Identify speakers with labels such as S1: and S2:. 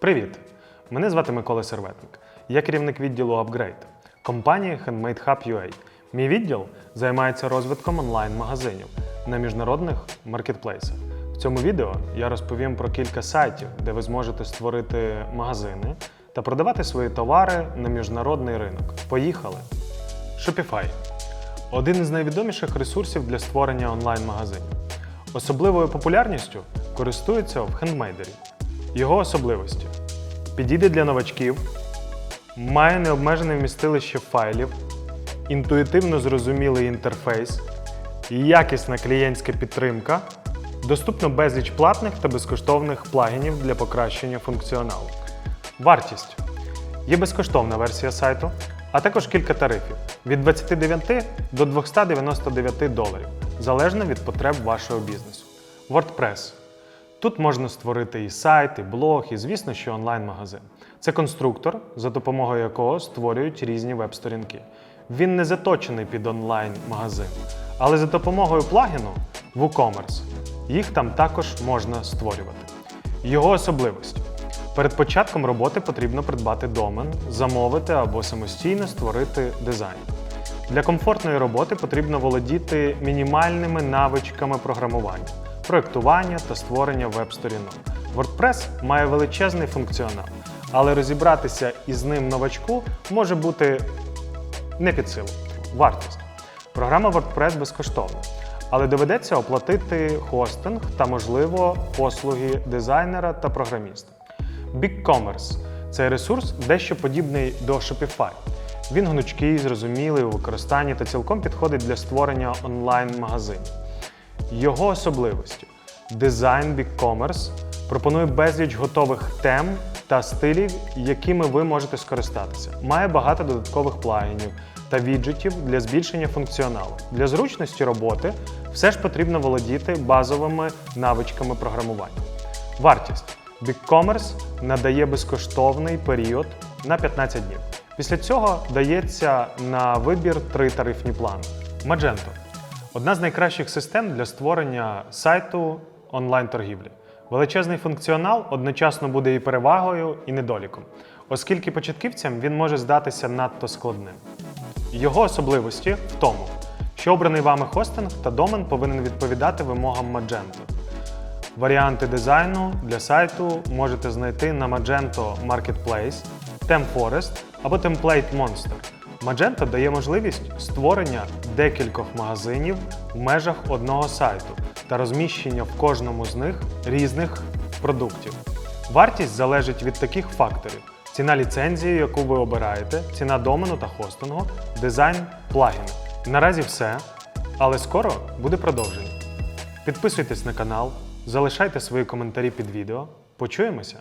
S1: Привіт! Мене звати Микола Серветник. Я керівник відділу Upgrade компанії Handmade Hub UA. Мій відділ займається розвитком онлайн-магазинів на міжнародних маркетплейсах. В цьому відео я розповім про кілька сайтів, де ви зможете створити магазини та продавати свої товари на міжнародний ринок. Поїхали! Shopify один із найвідоміших ресурсів для створення онлайн-магазинів. Особливою популярністю користується в хендмейдері. Його особливості підійде для новачків, має необмежене вмістилище файлів, інтуїтивно зрозумілий інтерфейс, якісна клієнтська підтримка, доступно безліч платних та безкоштовних плагінів для покращення функціоналу. Вартість Є безкоштовна версія сайту, а також кілька тарифів від 29 до 299 доларів, залежно від потреб вашого бізнесу. WordPress. Тут можна створити і сайт, і блог, і, звісно, що онлайн-магазин. Це конструктор, за допомогою якого створюють різні веб-сторінки. Він не заточений під онлайн-магазин, але за допомогою плагіну WooCommerce їх там також можна створювати. Його особливості. Перед початком роботи потрібно придбати домен, замовити або самостійно створити дизайн. Для комфортної роботи потрібно володіти мінімальними навичками програмування, проєктування та створення веб-сторінок. WordPress має величезний функціонал, але розібратися із ним новачку може бути не під силу. Вартість. Програма WordPress безкоштовна, але доведеться оплатити хостинг та, можливо, послуги дизайнера та програміста. BigCommerce – це ресурс дещо подібний до Shopify. Він гнучкий, зрозумілий у використанні та цілком підходить для створення онлайн-магазинів. Його особливості дизайн BigCommerce пропонує безліч готових тем та стилів, якими ви можете скористатися. Має багато додаткових плагінів та віджитів для збільшення функціоналу. Для зручності роботи все ж потрібно володіти базовими навичками програмування. Вартість BigCommerce надає безкоштовний період на 15 днів. Після цього дається на вибір три тарифні плани. Magento одна з найкращих систем для створення сайту онлайн-торгівлі. Величезний функціонал одночасно буде і перевагою, і недоліком, оскільки початківцям він може здатися надто складним. Його особливості в тому, що обраний вами хостинг та домен повинен відповідати вимогам Magento. Варіанти дизайну для сайту можете знайти на Magento Marketplace, TemForest або Template Monster. Magento дає можливість створення декількох магазинів в межах одного сайту та розміщення в кожному з них різних продуктів. Вартість залежить від таких факторів: ціна ліцензії, яку ви обираєте, ціна домену та хостингу, дизайн плагіна. Наразі все, але скоро буде продовження. Підписуйтесь на канал, залишайте свої коментарі під відео. Почуємося!